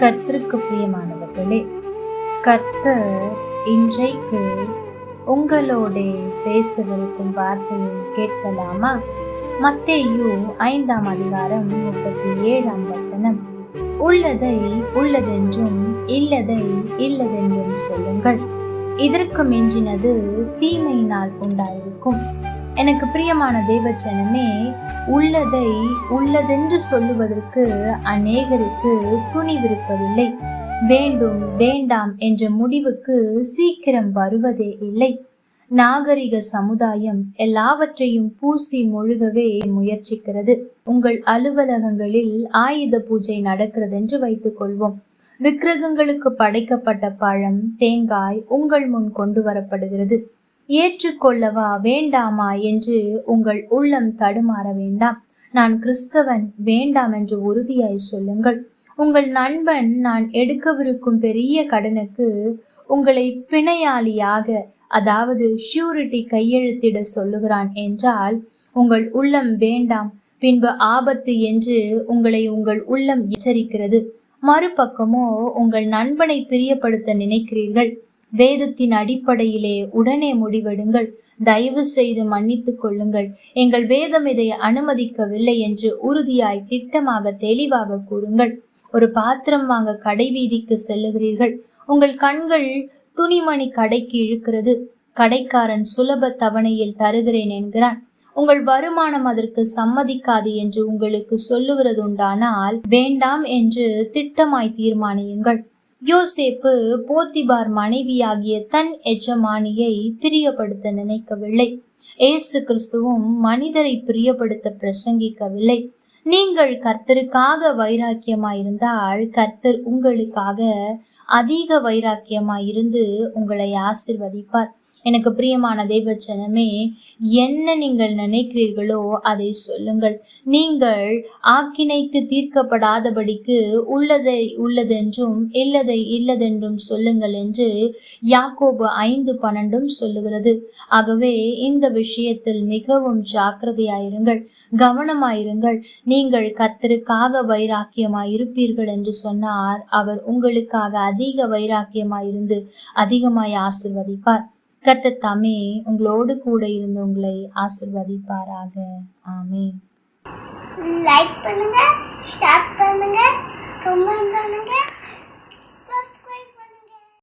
கர்த்தருக்கு பிரியமானவர்களே கர்த்தர் இன்றைக்கு உங்களோட பேசவிருக்கும் வார்த்தையை கேட்கலாமா? மத்தேயு ஐந்தாம் அதிகாரம் முப்பத்தி ஏழாம் வசனம். உள்ளதை உள்ளதென்றும் இல்லதை இல்லதென்றும் சொல்லுங்கள். இதற்கு மிஞ்சினது தீமையினால் உண்டாயிருக்கும். எனக்கு பிரியமான தேவச்சனமே உள்ளதை உள்ளதென்று சொல்லுவதற்கு அநேகருக்கு துணிவிருப்பதில்லை. வேண்டும் வேண்டாம் என்ற முடிவுக்கு சீக்கிரம் வருவதே இல்லை. நாகரிக சமுதாயம் எல்லாவற்றையும் பூசி முழுகவே முயற்சிக்கிறது. உங்கள் அலுவலகங்களில் ஆயுத பூஜை நடக்கிறது என்று வைத்துக் கொள்வோம் விக்கிரகங்களுக்கு படைக்கப்பட்ட பழம் தேங்காய் உங்கள் முன் கொண்டு வரப்படுகிறது. ஏற்றுக்கொள்ளவா வேண்டாமா என்று உங்கள் உள்ளம் தடுமாற வேண்டாம். நான் கிறிஸ்தவன் வேண்டாம் என்று உறுதியாய் சொல்லுங்கள். உங்கள் நண்பன் நான் எடுக்கவிருக்கும் பெரிய கடனுக்கு உங்களை பிணையாளியாக அதாவது ஷூரிட்டி கையெழுத்திட சொல்லுகிறான் என்றால் உங்கள் உள்ளம் வேண்டாம். பின்பு ஆபத்து என்று உங்களை உங்கள் உள்ளம் எச்சரிக்கிறது. மறுபக்கமோ உங்கள் நண்பனை பிரியப்படுத்த நினைக்கிறீர்கள். வேதத்தின் அடிப்படையிலே உடனே முடிவெடுங்கள். தயவு செய்து மன்னித்துக் கொள்ளுங்கள். எங்கள் வேதம் இதை அனுமதிக்கவில்லை என்று உறுதியாய் திட்டமாக தெளிவாக கூறுங்கள். ஒரு பாத்திரம் வாங்க கடை வீதிக்கு செல்லுகிறீர்கள். உங்கள் கண்கள் துணிமணி கடைக்கு இழுக்கிறது. கடைக்காரன் சுலப தவணையில் தருகிறேன் என்கிறான். உங்கள் வருமானம் அதற்கு சம்மதிக்காது என்று உங்களுக்கு சொல்லுகிறது உண்டானால் வேண்டாம் என்று திட்டமாய் தீர்மானியுங்கள். யோசேப்பு போத்திபார் மனைவியாகிய தன் எஜமானியை பிரியப்படுத்த நினைக்கவில்லை. ஏசு கிறிஸ்துவும் மனிதரை பிரியப்படுத்த பிரசங்கிக்கவில்லை. நீங்கள் கர்த்தருக்காக வைராக்கியமாயிருந்தால் கர்த்தர் உங்களுக்காக அதிக வைராக்கியமாயிருந்து உங்களை ஆசிர்வதிப்பார். எனக்கு பிரியமான தேவச்சனமே என்ன நீங்கள் நினைக்கிறீர்களோ அதை சொல்லுங்கள். நீங்கள் ஆக்கினைக்கு தீர்க்கப்படாதபடிக்கு உள்ளதை உள்ளதென்றும் இல்லதை இல்லதென்றும் சொல்லுங்கள் என்று யாக்கோபு ஐந்து பன்னெண்டும் சொல்லுகிறது. ஆகவே இந்த விஷயத்தில் மிகவும் ஜாக்கிரதையாயிருங்கள் கவனமாயிருங்கள். நீங்கள் கர்த்தருக்காக வைராக்கியமாய் இருப்பீர்கள் என்று சொன்னார். அவர் உங்களுக்காக அதிக வைராக்கியமாயிருந்து அதிகமாய் ஆசிர்வதிப்பார். கர்த்தர் தாமே உங்களோடு கூட இருந்து உங்களை ஆசிர்வதிப்பாராக. ஆமே லைக் பண்ணுங்க